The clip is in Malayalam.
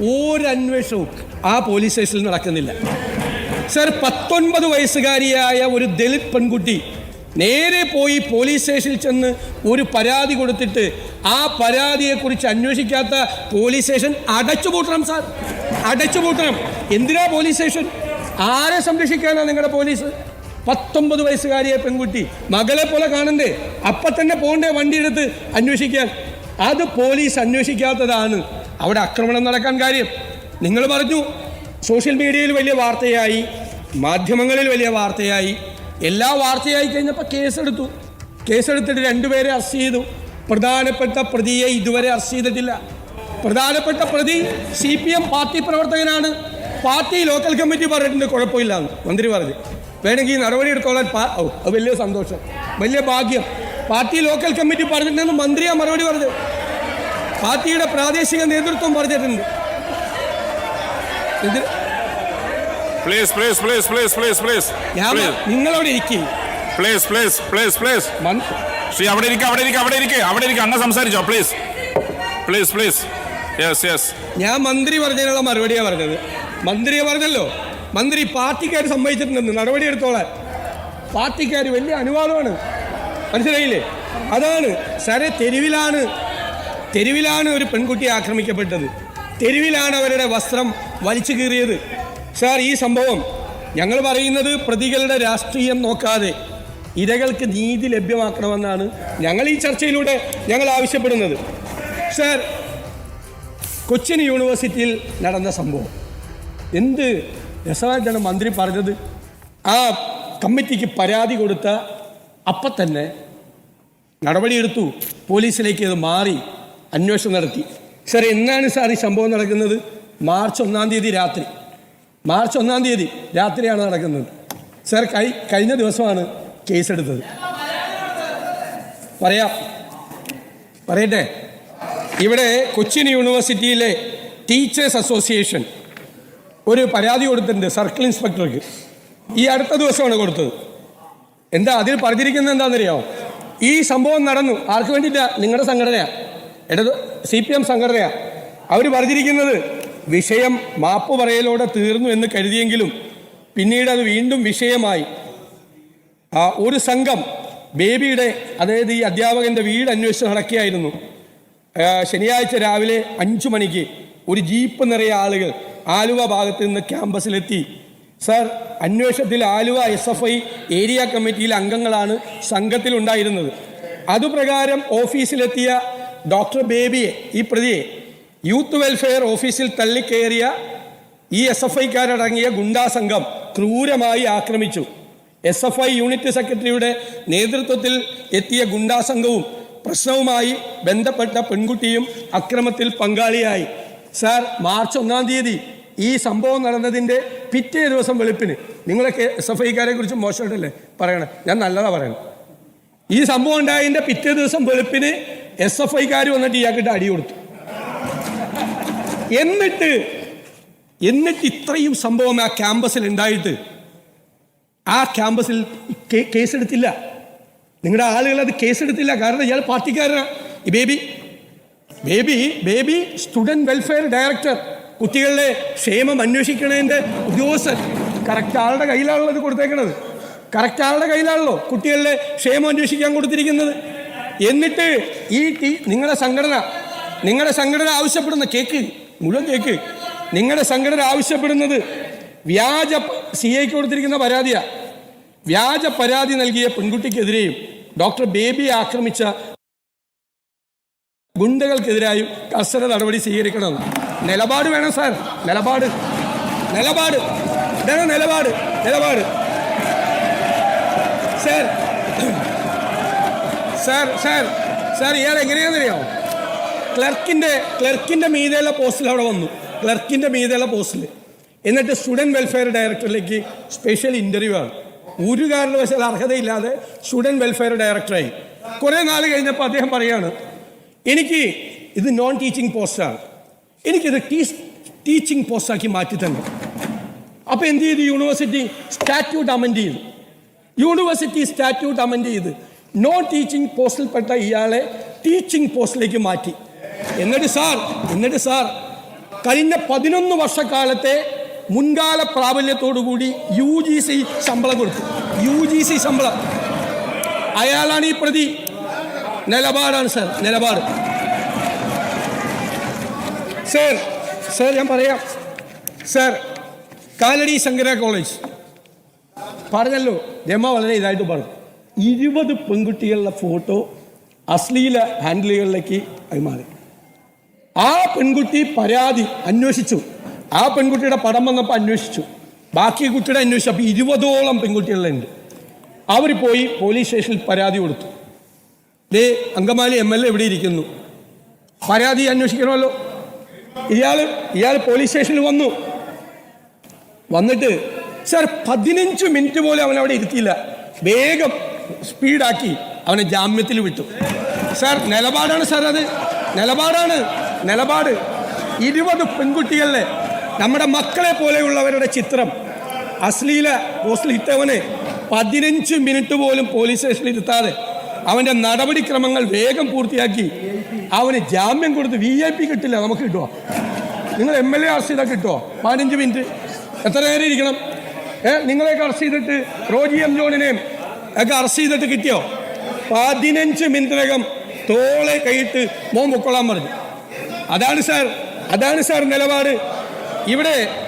ഒരന്വേഷണവും ആ പോലീസ് സ്റ്റേഷനിൽ നടക്കുന്നില്ല. സർ പത്തൊൻപത് വയസ്സുകാരിയായ ഒരു ദളിത് പെൺകുട്ടി നേരെ പോയി പോലീസ് സ്റ്റേഷനിൽ ചെന്ന് ഒരു പരാതി കൊടുത്തിട്ട് ആ പരാതിയെക്കുറിച്ച് അന്വേഷിക്കാത്ത പോലീസ് സ്റ്റേഷൻ അടച്ചുപൂട്ടണം സാർ അടച്ചുപൂട്ടണം എന്തിനാ പോലീസ് സ്റ്റേഷൻ ആരെ സംരക്ഷിക്കാനാണ് നിങ്ങളുടെ പോലീസ് പത്തൊമ്പത് വയസ്സുകാരിയെ പെൺകുട്ടി മകളെ പോലെ കാണണ്ടേ? അപ്പം തന്നെ പോകണ്ടേ വണ്ടിയെടുത്ത് അന്വേഷിക്കാൻ? അത് പോലീസ് അന്വേഷിക്കാത്തതാണ്. അവിടെ ആക്രമണം നടക്കാൻ കാര്യം. നിങ്ങൾ പറഞ്ഞു സോഷ്യൽ മീഡിയയിൽ വലിയ വാർത്തയായി മാധ്യമങ്ങളിൽ വലിയ വാർത്തയായി. എല്ലാ വാർത്തയായി കഴിഞ്ഞപ്പോൾ കേസെടുത്തു. കേസെടുത്തിട്ട് രണ്ടുപേരെ അറസ്റ്റ് ചെയ്തു. പ്രധാനപ്പെട്ട പ്രതിയെ ഇതുവരെ അറസ്റ്റ് ചെയ്തിട്ടില്ല. പ്രധാനപ്പെട്ട പ്രതി സി പി എം പാർട്ടി പ്രവർത്തകനാണ്. പാർട്ടി ലോക്കൽ കമ്മിറ്റി പറഞ്ഞിട്ടുണ്ട് കുഴപ്പമില്ല എന്ന് മന്ത്രി പറഞ്ഞു വേണമെങ്കിൽ നടപടി എടുത്തോളാൻ വലിയ സന്തോഷം. വലിയ ഭാഗ്യം. പാർട്ടി ലോക്കൽ കമ്മിറ്റി പറഞ്ഞിട്ടുണ്ടെന്ന് മന്ത്രിയാണ് മറുപടി പറഞ്ഞത്. പാർട്ടിയുടെ പ്രാദേശിക നേതൃത്വം പറഞ്ഞിട്ടുണ്ട്. നിങ്ങളവിടെ ഇരിക്കും. Please, please, please, please. Shri അവിടെ ഇരിക്കുക അവിടെ ഇരിക്കുക അവിടെ ഇരിക്കുക അവിടെ ഇരിക്കുക അണ്ണ സംസാരിച്ചോ please please please yes yes ഞാൻ മന്ത്രി പറഞ്ഞതിനുള്ള മറുപടിയാണ് പറഞ്ഞത്. മന്ത്രിയെ പറഞ്ഞല്ലോ. മന്ത്രി പാർട്ടിക്കാർ സമ്മതിച്ചിട്ടുണ്ടെന്ന് നടപടി എടുത്തോളാൻ. പാർട്ടിക്കാർ വലിയ അനുവാദമാണ്. മനസ്സിലായില്ലേ? അതാണ്. സാറേ തെരുവിലാണ്. തെരുവിലാണ് ഒരു പെൺകുട്ടി ആക്രമിക്കപ്പെട്ടത്. തെരുവിലാണ് അവരുടെ വസ്ത്രം വലിച്ചു കീറിയത്. സാർ ഈ സംഭവം ഞങ്ങൾ പറയുന്നത് പ്രതികളുടെ രാഷ്ട്രീയം നോക്കാതെ ഇരകൾക്ക് നീതി ലഭ്യമാക്കണമെന്നാണ് ഞങ്ങൾ ഈ ചർച്ചയിലൂടെ ഞങ്ങൾ ആവശ്യപ്പെടുന്നത്. സാർ കൊച്ചിൻ യൂണിവേഴ്സിറ്റിയിൽ നടന്ന സംഭവം. എന്ത് രസമായിട്ടാണ് മന്ത്രി പറഞ്ഞത്? ആ കമ്മിറ്റിക്ക് പരാതി കൊടുത്ത അപ്പം തന്നെ നടപടിയെടുത്തു. പോലീസിലേക്ക് അത് മാറി. അന്വേഷണം നടത്തി. സാർ എന്നാണ് സാർ ഈ സംഭവം നടക്കുന്നത്? മാർച്ച് ഒന്നാം തീയതി രാത്രി. മാർച്ച് ഒന്നാം തീയതി രാത്രിയാണ് നടക്കുന്നത്. സാർ കഴി കഴിഞ്ഞ ദിവസമാണ് കേസെടുത്തത്. പറയാം. പറയട്ടെ. ഇവിടെ കൊച്ചിൻ യൂണിവേഴ്സിറ്റിയിലെ ടീച്ചേഴ്സ് അസോസിയേഷൻ ഒരു പരാതി കൊടുത്തിട്ടുണ്ട് സർക്കിൾ ഇൻസ്പെക്ടർക്ക്. ഈ അടുത്ത ദിവസമാണ് കൊടുത്തത്. എന്താ അതിൽ പറഞ്ഞിരിക്കുന്നത് എന്താണെന്നറിയാമോ? ഈ സംഭവം നടന്നു. ആർക്ക് വേണ്ടിയില്ല നിങ്ങളുടെ സംഘടനയാണ് ഇടത് സി പി എം സംഘടനയാണ് അവർ പറഞ്ഞിരിക്കുന്നത് വിഷയം മാപ്പ് പറയലോടെ തീർന്നു എന്ന് കരുതിയെങ്കിലും പിന്നീട് അത് വീണ്ടും വിഷയമായി. ആ ഒരു സംഘം ബേബിയുടെ അതായത് ഈ അധ്യാപകന്റെ വീട് അന്വേഷിച്ച് നടക്കുകയായിരുന്നു. ശനിയാഴ്ച രാവിലെ അഞ്ചു മണിക്ക് ഒരു ജീപ്പ് നിറയെ ആളുകൾ ആലുവ ഭാഗത്ത് നിന്ന് ക്യാമ്പസിലെത്തി. സർ അന്വേഷണത്തിൽ Aluva S F I area കമ്മിറ്റിയിലെ അംഗങ്ങളാണ് സംഘത്തിലുണ്ടായിരുന്നത്. അതുപ്രകാരം ഓഫീസിലെത്തിയ ഡോക്ടർ ബേബിയെ ഈ പ്രതിയെ യൂത്ത് വെൽഫെയർ ഓഫീസിൽ തള്ളിക്കയറിയ ഈ എസ് എഫ് ഐക്കാരടങ്ങിയ ഗുണ്ടാ സംഘം ക്രൂരമായി ആക്രമിച്ചു. എസ് എഫ് ഐ യൂണിറ്റ് സെക്രട്ടറിയുടെ നേതൃത്വത്തിൽ എത്തിയ ഗുണ്ടാ സംഘവും പ്രശ്നവുമായി ബന്ധപ്പെട്ട പെൺകുട്ടിയും അക്രമത്തിൽ പങ്കാളിയായി. സാർ മാർച്ച് ഒന്നാം തീയതി ഈ സംഭവം നടന്നതിന്റെ പിറ്റേ ദിവസം വെളുപ്പിന് നിങ്ങളൊക്കെ എസ് എഫ് ഐക്കാരെ കുറിച്ച് മോശമായിട്ടല്ലേ പറയണേ? ഞാൻ നല്ലതാണ് പറയണം. ഈ സംഭവം ഉണ്ടായതിന്റെ പിറ്റേ ദിവസം വെളുപ്പിന് എസ് എഫ് ഐക്കാർ വന്നിട്ട് ഇയാൾക്കിട്ട് അടി കൊടുത്തു. എന്നിട്ട് എന്നിട്ട് ഇത്രയും സംഭവം ആ ക്യാമ്പസിൽ ഉണ്ടായിട്ട് ആ ക്യാമ്പസിൽ കേസെടുത്തില്ല. നിങ്ങളുടെ ആളുകൾ അത് കേസെടുത്തില്ല. കാരണം ഇയാൾ പാർട്ടിക്കാരനാണ് ഈ Baby Baby Baby student welfare director കുട്ടികളുടെ ക്ഷേമം അന്വേഷിക്കണതിന്റെ ഉദ്യോഗസ്ഥൻ. കറക്റ്റ് ആളുടെ കയ്യിലാണല്ലോ ഇത് കൊടുത്തേക്കണത്. കറക്റ്റ് ആളുടെ കയ്യിലാണല്ലോ കുട്ടികളുടെ ക്ഷേമം അന്വേഷിക്കാൻ കൊടുത്തിരിക്കുന്നത്. എന്നിട്ട് ഈ ടീ നിങ്ങളുടെ സംഘടന നിങ്ങളുടെ സംഘടന ആവശ്യപ്പെടുന്ന കേക്ക് മുഴുവൻ കേക്ക് നിങ്ങളുടെ സംഘടന ആവശ്യപ്പെടുന്നത് വ്യാജ സി ഐക്ക് കൊടുത്തിരിക്കുന്ന പരാതിയാണ് വ്യാജ പരാതി നൽകിയ പെൺകുട്ടിക്കെതിരെയും ഡോക്ടർ ബേബിയെ ആക്രമിച്ച ഗുണ്ടകൾക്കെതിരായും കർശന നടപടി സ്വീകരിക്കണമെന്ന് നിലപാട് വേണം സാർ. നിലപാട്. നിലപാട്. നിലപാട്. നിലപാട്. സാർ സാർ സാർ സാർ ഇയാൾ എങ്ങനെയാണെന്നറിയാമോ ക്ലർക്കിന്റെ ക്ലർക്കിന്റെ മീതെയുള്ള പോസ്റ്റിൽ അവിടെ വന്നു. ക്ലർക്കിന്റെ മീതെയുള്ള പോസ്റ്റിൽ. എന്നിട്ട് സ്റ്റുഡന്റ് വെൽഫെയർ ഡയറക്ടറിലേക്ക് സ്പെഷ്യൽ ഇന്റർവ്യൂ ആണ്. ഒരു കാരണവശാൽ അർഹതയില്ലാതെ സ്റ്റുഡന്റ് വെൽഫെയർ ഡയറക്ടറായി. കുറേ നാൾ കഴിഞ്ഞപ്പോൾ അദ്ദേഹം പറയാണ് എനിക്ക് ഇത് നോൺ ടീച്ചിങ് പോസ്റ്റാണ് എനിക്കിത് ടീ ടീച്ചിങ് പോസ്റ്റാക്കി മാറ്റി തന്നെ. അപ്പോൾ എന്ത് ചെയ്തു? യൂണിവേഴ്സിറ്റി സ്റ്റാറ്റ്യൂട്ട് അമെൻഡ് ചെയ്തു. യൂണിവേഴ്സിറ്റി സ്റ്റാറ്റ്യൂട്ട് അമെൻഡ് ചെയ്ത്. നോൺ ടീച്ചിങ് പോസ്റ്റിൽപ്പെട്ട ഇയാളെ ടീച്ചിങ് പോസ്റ്റിലേക്ക് മാറ്റി. എന്നിട്ട് സാർ എന്നിട്ട് സാർ കഴിഞ്ഞ പതിനൊന്ന് വർഷക്കാലത്തെ മുൻകാല പ്രാബല്യത്തോടുകൂടി യു ജി സി ശമ്പളം കൊടുത്തു. യു ജി സി ശമ്പളം. അയാളാണ് ഈ പ്രതി. നിലപാടാണ് സാർ നിലപാട്. സാർ സാർ ഞാൻ പറയാം. Sir Kalady Sankara college. പറഞ്ഞല്ലോ രമ വളരെ ഇതായിട്ട് പറഞ്ഞു. ഇരുപത് പെൺകുട്ടികളുടെ ഫോട്ടോ അശ്ലീല ഹാൻഡിലുകളിലേക്ക് കൈമാറി ആ പെൺകുട്ടി പരാതി അന്വേഷിച്ചു. ആ പെൺകുട്ടിയുടെ പടം വന്നപ്പോൾ അന്വേഷിച്ചു. ബാക്കി കുട്ടിയുടെ അന്വേഷിച്ചു. അപ്പോൾ ഇരുപതോളം പെൺകുട്ടികളുണ്ട്. അവർ പോയി പോലീസ് സ്റ്റേഷനിൽ പരാതി കൊടുത്തു. ദേ അങ്കമാലി എം എൽ എ ഇവിടെ ഇരിക്കുന്നു. പരാതി അന്വേഷിക്കണമല്ലോ. ഇയാൾ ഇയാൾ പോലീസ് സ്റ്റേഷനിൽ വന്നു. വന്നിട്ട് സാർ പതിനഞ്ച് മിനിറ്റ് പോലും അവൻ അവിടെ ഇരുത്തിയില്ല. വേഗം സ്പീഡാക്കി അവനെ ജാമ്യത്തിൽ വിട്ടു. സാർ നിലപാടാണ് സാർ അത്. നിലപാടാണ്. നിലപാട്. ഇരുപത് പെൺകുട്ടികളിലെ നമ്മുടെ മക്കളെ പോലെയുള്ളവരുടെ ചിത്രം. അശ്ലീല ഹോസ്റ്റലിൽ ഇട്ടവന് പതിനഞ്ച് മിനിറ്റ് പോലും പോലീസ് സ്റ്റേഷനിൽ ഇരുത്താതെ അവന്റെ നടപടിക്രമങ്ങൾ വേഗം പൂർത്തിയാക്കി അവന് ജാമ്യം കൊടുത്ത് വി ഐ പി കിട്ടില്ല നമുക്ക് കിട്ടുമോ നിങ്ങൾ എം എൽ എ അറസ്റ്റ് ചെയ്താൽ കിട്ടുമോ പതിനഞ്ച് മിനിറ്റ്. എത്ര നേരം ഇരിക്കണം? ഏ നിങ്ങളെയൊക്കെ അറസ്റ്റ് ചെയ്തിട്ട് റോജി എം ജോണിനെയും ഒക്കെ അറസ്റ്റ് ചെയ്തിട്ട് കിട്ടിയോ? പതിനഞ്ച് മിനിറ്റിനകം തോളെ കൈയിട്ട് മോൻ പൊക്കൊള്ളാൻ പറഞ്ഞു. അതാണ് സാർ അതാണ് സാർ നിലപാട്. ഇവിടെ